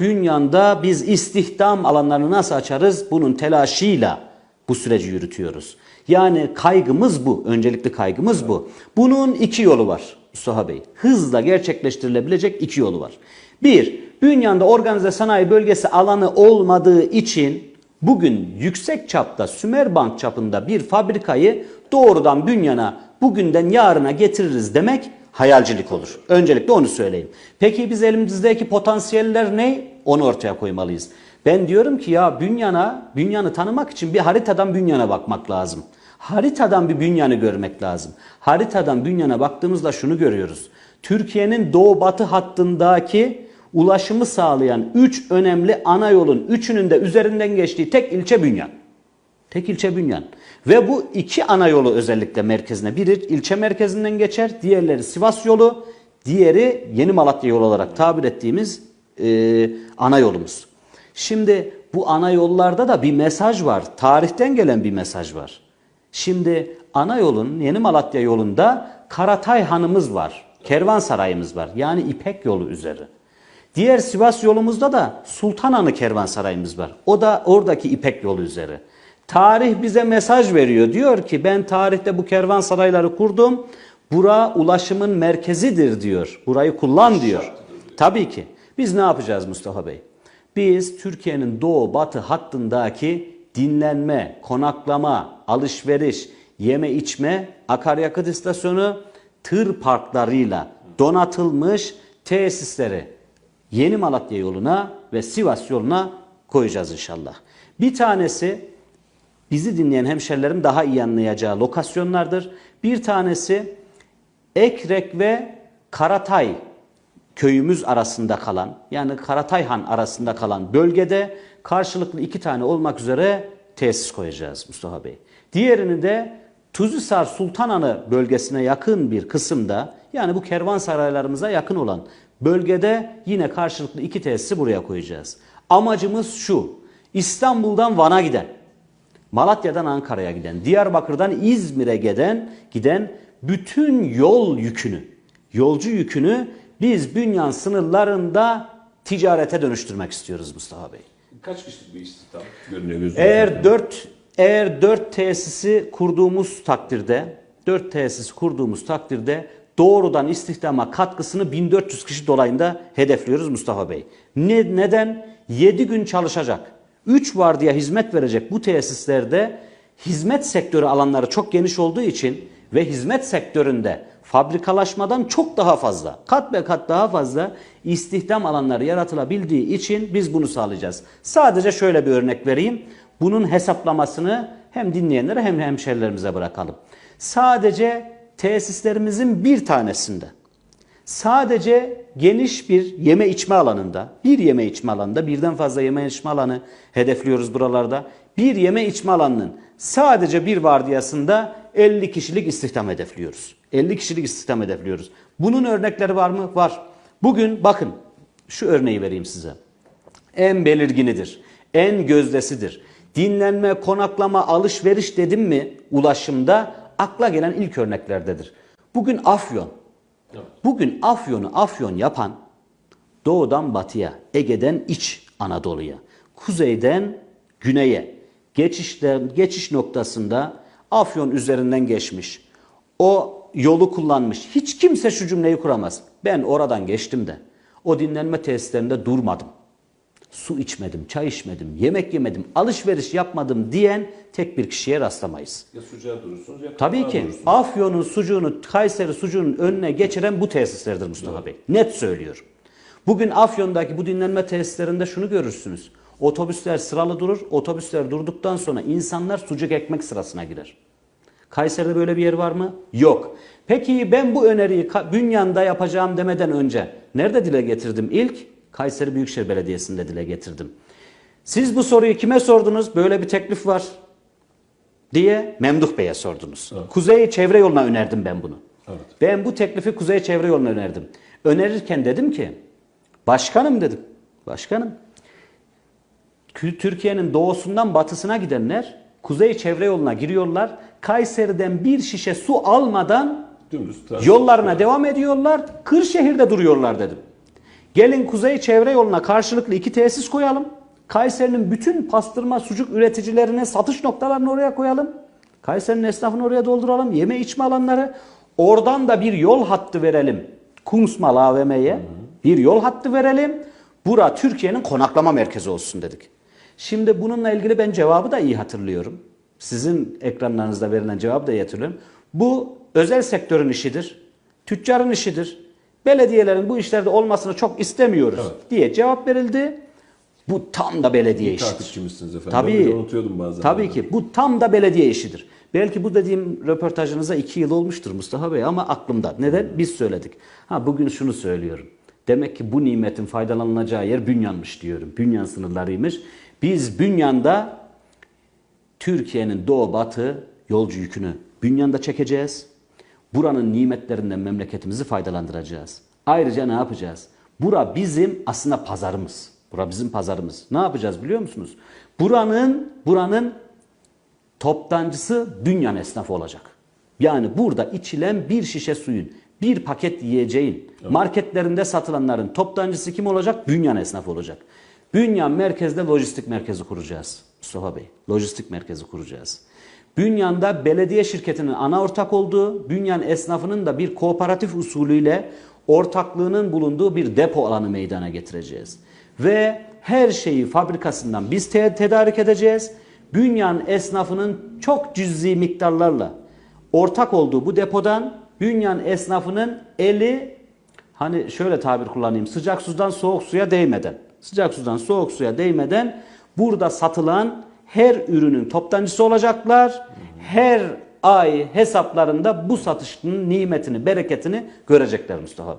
Bünyanda biz istihdam alanlarını nasıl açarız? Bunun telaşıyla bu süreci yürütüyoruz. Yani kaygımız bu. Öncelikli kaygımız bu. Bunun iki yolu var Mustafa Bey. Hızla gerçekleştirilebilecek iki yolu var. Bir, bünyanda organize sanayi bölgesi alanı olmadığı için bugün yüksek çapta Sümerbank çapında bir fabrikayı doğrudan bünyana bugünden yarına getiririz demek hayalcilik olur. Öncelikle onu söyleyeyim. Peki biz elimizdeki potansiyeller ne? Onu ortaya koymalıyız. Ben diyorum ki ya bünyana, bünyanı tanımak için bir haritadan bünyana bakmak lazım. Haritadan bir bünyanı görmek lazım. Haritadan bünyana baktığımızda şunu görüyoruz. Türkiye'nin doğu batı hattındaki ulaşımı sağlayan 3 önemli ana yolun üçünün de üzerinden geçtiği tek ilçe Bünyan. Tek ilçe Bünyan. Ve bu iki ana yolu özellikle merkezine. Biri ilçe merkezinden geçer, diğerleri Sivas yolu, diğeri Yeni Malatya yolu olarak tabir ettiğimiz e, ana yolumuz. Şimdi bu ana yollarda da bir mesaj var. Tarihten gelen bir mesaj var. Şimdi ana yolun Yeni Malatya yolunda Karatay Hanımız var. Kervansarayımız var. Yani İpek yolu üzeri. Diğer Sivas yolumuzda da Sultananı Kervansarayımız var. O da oradaki İpek yolu üzeri. Tarih bize mesaj veriyor. Diyor ki ben tarihte bu kervansarayları kurdum. Bura ulaşımın merkezidir diyor. Burayı kullan diyor. Tabii ki. Biz ne yapacağız Mustafa Bey? Biz Türkiye'nin doğu batı hattındaki dinlenme, konaklama, alışveriş, yeme içme, akaryakıt istasyonu, tır parklarıyla donatılmış tesisleri Yeni Malatya yoluna ve Sivas yoluna koyacağız inşallah. Bir tanesi bizi dinleyen hemşerilerim daha iyi anlayacağı lokasyonlardır. Bir tanesi Ekrek ve Karatay köyümüz arasında kalan yani Karatayhan arasında kalan bölgede karşılıklı iki tane olmak üzere tesis koyacağız Mustafa Bey. Diğerini de Tuzhisar Sultananı bölgesine yakın bir kısımda yani bu kervansaraylarımıza yakın olan bölgede yine karşılıklı iki tesisi buraya koyacağız. Amacımız şu İstanbul'dan Van'a giden Malatya'dan Ankara'ya giden, Diyarbakır'dan İzmir'e giden, giden bütün yol yükünü, yolcu yükünü biz bünyan sınırlarında ticarete dönüştürmek istiyoruz Mustafa Bey. Kaç kişilik bir istihdam görünüyor gözünüzde? Eğer 4 eğer 4 tesisi kurduğumuz takdirde 4 tesis kurduğumuz takdirde doğrudan istihdama katkısını 1400 kişi dolayında hedefliyoruz Mustafa Bey. Ne, neden? 7 gün çalışacak. 3 vardiya hizmet verecek bu tesislerde hizmet sektörü alanları çok geniş olduğu için ve hizmet sektöründe fabrikalaşmadan çok daha fazla, kat be kat daha fazla istihdam alanları yaratılabildiği için biz bunu sağlayacağız. Sadece şöyle bir örnek vereyim. Bunun hesaplamasını hem dinleyenlere hem hemşerilerimize bırakalım. Sadece tesislerimizin bir tanesinde sadece geniş bir yeme içme alanında, bir yeme içme alanında, birden fazla yeme içme alanı hedefliyoruz buralarda. Bir yeme içme alanının sadece bir vardiyasında 50 kişilik istihdam hedefliyoruz. 50 kişilik istihdam hedefliyoruz. Bunun örnekleri var mı? Var. Bugün bakın şu örneği vereyim size. En belirginidir, en gözdesidir. Dinlenme, konaklama, alışveriş dedim mi ulaşımda akla gelen ilk örneklerdedir. Bugün Afyon, Bugün Afyon'u Afyon yapan doğudan batıya, Ege'den iç Anadolu'ya, kuzeyden güneye geçişte, geçiş noktasında Afyon üzerinden geçmiş. O yolu kullanmış. Hiç kimse şu cümleyi kuramaz. Ben oradan geçtim de o dinlenme tesislerinde durmadım. Su içmedim, çay içmedim, yemek yemedim, alışveriş yapmadım diyen tek bir kişiye rastlamayız. Ya sucuğa durursunuz ya Tabii ki durursunuz. Afyon'un sucuğunu, Kayseri sucuğunun önüne geçiren bu tesislerdir Mustafa Bey. Net söylüyorum. Bugün Afyon'daki bu dinlenme tesislerinde şunu görürsünüz. Otobüsler sıralı durur. Otobüsler durduktan sonra insanlar sucuk ekmek sırasına girer. Kayseri'de böyle bir yer var mı? Yok. Peki ben bu öneriyi Bünyan'da yapacağım demeden önce nerede dile getirdim? İlk Kayseri Büyükşehir Belediyesi'nde dile getirdim. Siz bu soruyu kime sordunuz? Böyle bir teklif var diye Memduh Bey'e sordunuz. Kuzey Çevre Yolu'na önerdim ben bunu. Evet. Ben bu teklifi Kuzey Çevre Yolu'na önerdim. Önerirken dedim ki, başkanım dedim, başkanım, Türkiye'nin doğusundan batısına gidenler Kuzey Çevre Yolu'na giriyorlar. Kayseri'den bir şişe su almadan Dümdüz yollarına devam ediyorlar. Kırşehir'de duruyorlar dedim. Gelin Kuzey Çevre Yolu'na karşılıklı iki tesis koyalım. Kayseri'nin bütün pastırma sucuk üreticilerine satış noktalarını oraya koyalım. Kayseri'nin esnafını oraya dolduralım. Yeme içme alanları. Oradan da bir yol hattı verelim. Kunstmal AVM'ye bir yol hattı verelim. Bura Türkiye'nin konaklama merkezi olsun dedik. Şimdi bununla ilgili ben cevabı da iyi hatırlıyorum. Sizin ekranlarınızda verilen cevabı da iyi hatırlıyorum. Bu özel sektörün işidir. Tüccarın işidir. Belediyelerin bu işlerde olmasını çok istemiyoruz Evet. diye cevap verildi. Bu tam da belediye İyi işidir. takipçimizsiniz efendim. Tabii. Ben unutuyordum bazen. Tabii ki. Bu tam da belediye işidir. Belki bu dediğim röportajınıza iki yıl olmuştur Mustafa Bey ama aklımda. Neden? Biz söyledik. Ha bugün şunu söylüyorum. Demek ki bu nimetin faydalanılacağı yer Bünyan'mış diyorum. Bünyan sınırlarıymış. Biz Bünyan'da Türkiye'nin doğu batı yolcu yükünü Bünyan'da çekeceğiz. Buranın nimetlerinden memleketimizi faydalandıracağız. Ayrıca ne yapacağız? Bura bizim aslında pazarımız. Bura bizim pazarımız. Ne yapacağız biliyor musunuz? Buranın buranın toptancısı Bünyan esnafı olacak. Yani burada içilen bir şişe suyun, bir paket yiyeceğin, marketlerinde satılanların toptancısı kim olacak? Bünyan esnafı olacak. Bünyan merkezde lojistik merkezi kuracağız. Mustafa Bey, lojistik merkezi kuracağız. Bünyan'da belediye şirketinin ana ortak olduğu, Bünyan esnafının da bir kooperatif usulüyle ortaklığının bulunduğu bir depo alanı meydana getireceğiz. Ve her şeyi fabrikasından biz te- tedarik edeceğiz. Bünyan esnafının çok cüzi miktarlarla ortak olduğu bu depodan Bünyan esnafının eli hani şöyle tabir kullanayım sıcak sudan soğuk suya değmeden sıcak sudan soğuk suya değmeden burada satılan her ürünün toptancısı olacaklar. Her ay hesaplarında bu satışın nimetini, bereketini görecekler Mustafa Bey.